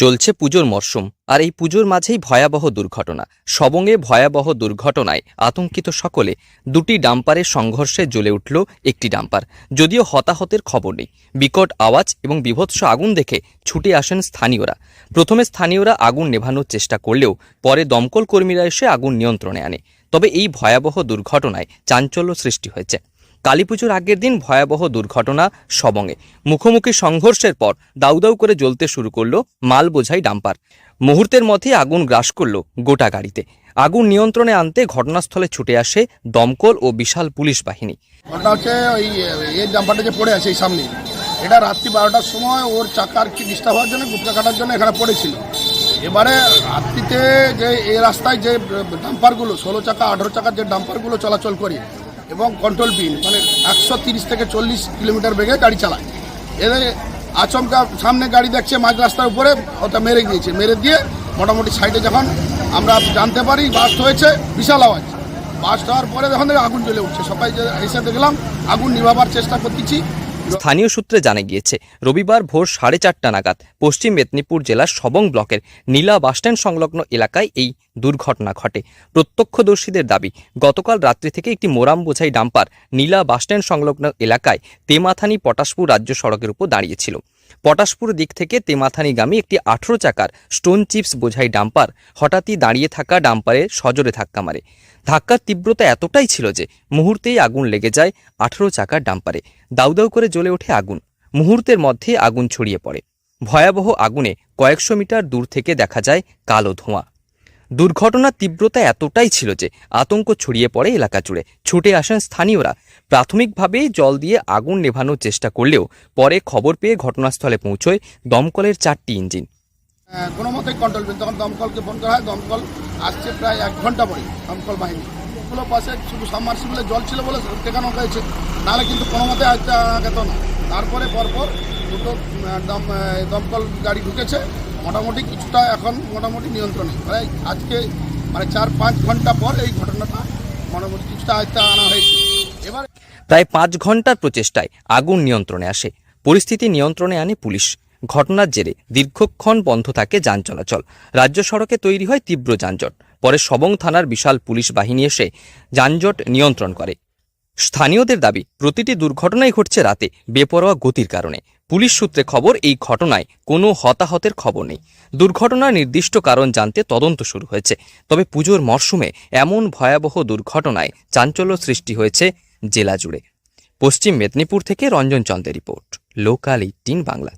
চলছে পুজোর মরশুম, আর এই পুজোর মাঝেই ভয়াবহ দুর্ঘটনা। সবঙ্গে ভয়াবহ দুর্ঘটনায় আতঙ্কিত সকলে দুটি ডাম্পারের সংঘর্ষে জ্বলে উঠল একটি ডাম্পার। যদিও হতাহতের খবর নেই। বিকট আওয়াজ এবং বিভৎস আগুন দেখে ছুটে আসেন স্থানীয়রা। প্রথমে স্থানীয়রা আগুন নেভানোর চেষ্টা করলেও পরে দমকল কর্মীরা এসে আগুন নিয়ন্ত্রণে আনে। তবে এই ভয়াবহ দুর্ঘটনায় চাঞ্চল্য সৃষ্টি হয়েছে। কালীপুজোর আগের দিন ভয়াবহ দুর্ঘটনা সবঙ্গে মুখোমুখি সংঘর্ষের পর দাউ দাউ করে জ্বলতে শুরু করল মাল বোঝাই ডাম্পার। মুহূর্তের মধ্যে আগুন গ্রাস করল গোটা গাড়িতে। আগুন নিয়ন্ত্রণে আনতে ঘটনাস্থলে ছুটে আসে দমকল ও বিশাল পুলিশ বাহিনী। ঘটনা হচ্ছে ওই, এই ডাম্পারটা যে পড়ে আছে এই সামনে, এটা রাত্রি বারোটার সময় ওর চাকার কি ডিস্টার্ব হওয়ার জন্য গুটকা কাটার জন্য এখানে পড়েছিল। এবারে রাত্রিতে যে এই রাস্তায় যে ডাম্পারগুলো, ষোলো চাকা, আঠেরো চাকার যে ডাম্পারগুলো চলাচল করে এবং কন্ট্রোল বিন মানে একশো তিরিশ থেকে চল্লিশ কিলোমিটার বেগে গাড়ি চালায়। এদের আচমকা সামনে গাড়ি দেখছে, মাঝ রাস্তার উপরে, ওটা মেরে দিয়েছে। মেরে দিয়ে মোটামুটি সাইডে যখন আমরা জানতে পারি বাস্ট হয়েছে, বিশাল আওয়াজ। বাস্ট হওয়ার পরে যখন আগুন জ্বলে উঠছে। সবাই এসে দেখলাম, আগুন নিভাবার চেষ্টা করতেছি। স্থানীয় সূত্রে জানা গিয়েছে, রবিবার ভোর সাড়ে চারটা নাগাদ পশ্চিম মেদিনীপুর জেলার সবং ব্লকের নীলা বাসস্ট্যান্ড সংলগ্ন এলাকায় এই দুর্ঘটনা ঘটে। প্রত্যক্ষদর্শীদের দাবি, গতকাল রাত্রি থেকে একটি মোরাম বোঝাই ডাম্পার নীলা বাসস্ট্যান্ড সংলগ্ন এলাকায় তেমাথানি পটাশপুর রাজ্য সড়কের উপর দাঁড়িয়েছিল। পটাশপুর দিক থেকে তেমাথানিগামী একটি আঠেরো চাকার স্টোন চিপস বোঝাই ডাম্পার হঠাৎই দাঁড়িয়ে থাকা ডাম্পারে সজোরে ধাক্কা মারে। ধাক্কার তীব্রতা এতটাই ছিল যে মুহূর্তেই আগুন লেগে যায় আঠেরো চাকার ডাম্পারে। দাউদাউ দাউ করে জ্বলে ওঠে আগুন। মুহূর্তের মধ্যে আগুন ছড়িয়ে পড়ে। ভয়াবহ আগুনে কয়েকশো মিটার দূর থেকে দেখা যায় কালো ধোঁয়া। দুর্ঘটনার তীব্রতা এতটাই ছিল যে আতঙ্ক ছড়িয়ে পড়ে এলাকা জুড়ে। ছুটে আসেন স্থানীয়রা। প্রাথমিকভাবে জল দিয়ে আগুন নেভানোর চেষ্টা করলেও পরে খবর পেয়ে ঘটনাস্থলে পৌঁছয় দমকলের চারটি ইঞ্জিন। কোনো মতেই কন্ট্রোল তখন দমকলকে ফোন করা হয়। দমকল আসছে প্রায় এক ঘণ্টা পরে দমকল বাহিনী। পাশে শুধু সাবমার্সিবলে জল ছিল বলে টেকানো হয়েছে নাহলে কিন্তু কোনো মতে আগেত না। তারপরে পরপর দুটো দম দমকল গাড়ি ঢুকেছে। মোটামুটি কিছুটা এখন মোটামুটি নিয়ন্ত্রণে। মানে আজকে মানে চার পাঁচ ঘণ্টা পর এই ঘটনাটা মোটামুটি কিছুটা আয়ত্তে আনা হয়েছে। এবার প্রায় পাঁচ ঘণ্টার প্রচেষ্টায় আগুন নিয়ন্ত্রণে আসে। পরিস্থিতি নিয়ন্ত্রণে আনে পুলিশ। ঘটনার জেরে দীর্ঘক্ষণ বন্ধ থাকে যান চলাচল। রাজ্য সড়কে তৈরি হয় তীব্র যানজট। পরে সবং থানার বিশাল পুলিশ বাহিনী এসে যানজট নিয়ন্ত্রণ করে। স্থানীয়দের দাবি, প্রতিটি দুর্ঘটনাই ঘটছে রাতে, বেপরোয়া গতির কারণে। পুলিশ সূত্রে খবর, এই ঘটনায় কোনো হতাহতের খবর নেই। দুর্ঘটনার নির্দিষ্ট কারণ জানতে তদন্ত শুরু হয়েছে। তবে পুজোর মরশুমে এমন ভয়াবহ দুর্ঘটনায় চাঞ্চল্য সৃষ্টি হয়েছে জেলা জুড়ে। পশ্চিম মেদিনীপুর থেকে রঞ্জন চন্দের রিপোর্ট, লোকাল এইটিন বাংলা।